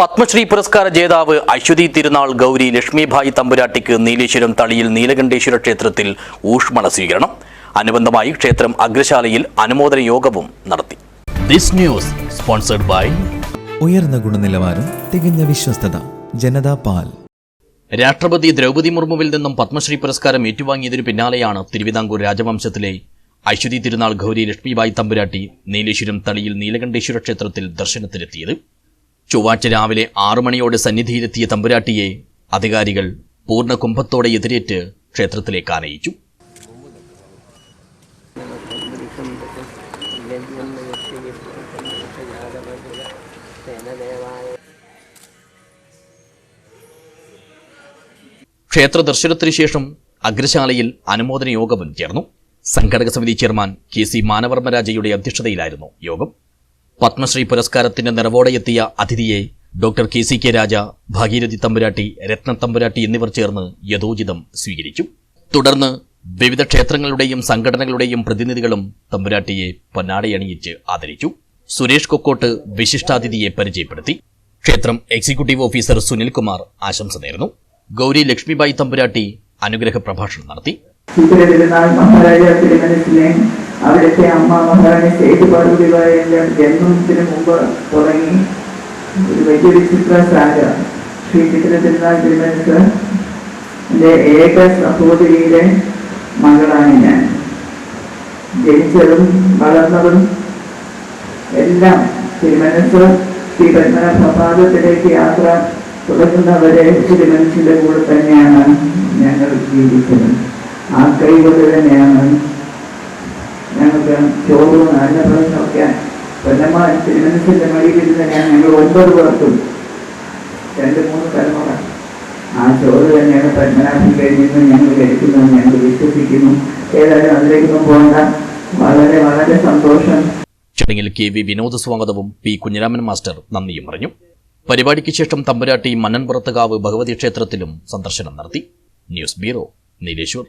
പത്മശ്രീ പുരസ്കാര ജേതാവ് അശ്വതി തിരുനാൾ ഗൗരി ലക്ഷ്മിഭായി തമ്പുരാട്ടിക്ക് നീലേശ്വരം തളിയിൽ നീലകണ്ഠേശ്വര ക്ഷേത്രത്തിൽ ഊഷ്മള സ്വീകരണം. അനുബന്ധമായി ക്ഷേത്രം അഗ്രശാലയിൽ അനുമോദന യോഗവും നടത്തി. ദിസ് ന്യൂസ് സ്പോൺസർഡ് ബൈ ഉയർന്ന ഗുണനിലവാരം തികഞ്ഞ വിശ്വസ്തത ജനതാ പാൽ. രാഷ്ട്രപതി ദ്രൗപതി മുർമുവിൽ നിന്നും പത്മശ്രീ പുരസ്കാരം ഏറ്റുവാങ്ങിയതിനു പിന്നാലെയാണ് തിരുവിതാംകൂർ രാജവംശത്തിലെ അശ്വതി തിരുനാൾ ഗൗരി ലക്ഷ്മിബായി തമ്പുരാട്ടി നീലേശ്വരം തളിയിൽ നീലകണ്ഠേശ്വര ക്ഷേത്രത്തിൽ ദർശനത്തിനെത്തിയത്. ചൊവ്വാഴ്ച രാവിലെ ആറു മണിയോടെ സന്നിധിയിലെത്തിയ തമ്പുരാട്ടിയെ അധികാരികൾ പൂർണ കുംഭത്തോടെ എതിരേറ്റ് ക്ഷേത്രത്തിലേക്ക് ആനയിച്ചു. ക്ഷേത്ര ദർശനത്തിനു ശേഷം അഗ്രശാലയിൽ അനുമോദന യോഗവും ചേർന്നു. സംഘടക സമിതി ചെയർമാൻ കെ സി മാനവർമ്മരാജയുടെ അധ്യക്ഷതയിലായിരുന്നു യോഗം. പത്മശ്രീ പുരസ്കാരത്തിന്റെ നിറവോടെയെത്തിയ അതിഥിയെ doctor K C K Raja Bhageerathi Thampuratti Ratna Thampuratti എന്നിവർ ചേർന്ന് യഥോചിതം സ്വീകരിച്ചു. തുടർന്ന് വിവിധ ക്ഷേത്രങ്ങളുടെയും സംഘടനകളുടെയും പ്രതിനിധികളും തമ്പുരാട്ടിയെ പൊന്നാടയണിയിച്ച് ആദരിച്ചു. സുരേഷ് കൊക്കോട്ട് വിശിഷ്ടാതിഥിയെ പരിചയപ്പെടുത്തി. ക്ഷേത്രം എക്സിക്യൂട്ടീവ് ഓഫീസർ സുനിൽകുമാർ ആശംസ നേർന്നു. ഗൗരി ലക്ഷ്മിബായി തമ്പുരാട്ടി അനുഗ്രഹ പ്രഭാഷണം നടത്തി. തിരുനാൾ മഹാരാജ തിരുമനസിനെ അവിടുത്തെ അമ്മ മഹാറാണി സേതു പാർവതികളെല്ലാം ജന്മത്തിന് മുമ്പ് തുടങ്ങി. ഒരു വലിയൊരു ചിത്രശാല. ശ്രീ ചിത്ര തിരുനാൾ തിരുമനസ് എന്റെ ഏക സഹോദരിയുടെ മകളാണ് ഞാൻ. ജനിച്ചതും വളർന്നതും എല്ലാം തിരുമനസ് ശ്രീ പത്മനാഭ പ്രഭാതത്തിലേക്ക് യാത്ര തുടങ്ങുന്നവരെ തിരുമനസിന്റെ കൂടെ തന്നെയാണ് ഞങ്ങൾ ജീവിച്ചത് ആ കൈകൊണ്ട് തന്നെയാണ് ഞങ്ങൾക്ക് ചോറും അന്നപ്രശ്നമൊക്കെ പൊന്നമ്മ തിരുമനസിന്റെ മടിയിലിരുന്ന് തന്നെയാണ് ഞങ്ങൾ ഒമ്പത് പേർക്കും രണ്ട് മൂന്ന് തലമുറ. ആ ചോറ് തന്നെയാണ് പത്മനാഭൻ കഴിഞ്ഞിരുന്നു ഞങ്ങൾ കഴിക്കുന്നത് ഞങ്ങൾ വിശ്വസിക്കുന്നു. ഏതായാലും അതിലേക്കൊന്നും പോകണ്ട. വളരെ വളരെ സന്തോഷം. ചടങ്ങിൽ കെ വി വിനോദ സ്വാഗതവും പി കുഞ്ഞിരാമൻ മാസ്റ്റർ നന്ദിയും പറഞ്ഞു. പരിപാടിക്ക് ശേഷം തമ്പുരാട്ടി മന്നൻപുറത്തുകാവ് ഭഗവതി ക്ഷേത്രത്തിലും സന്ദർശനം നടത്തി. News bureau Nileshwar.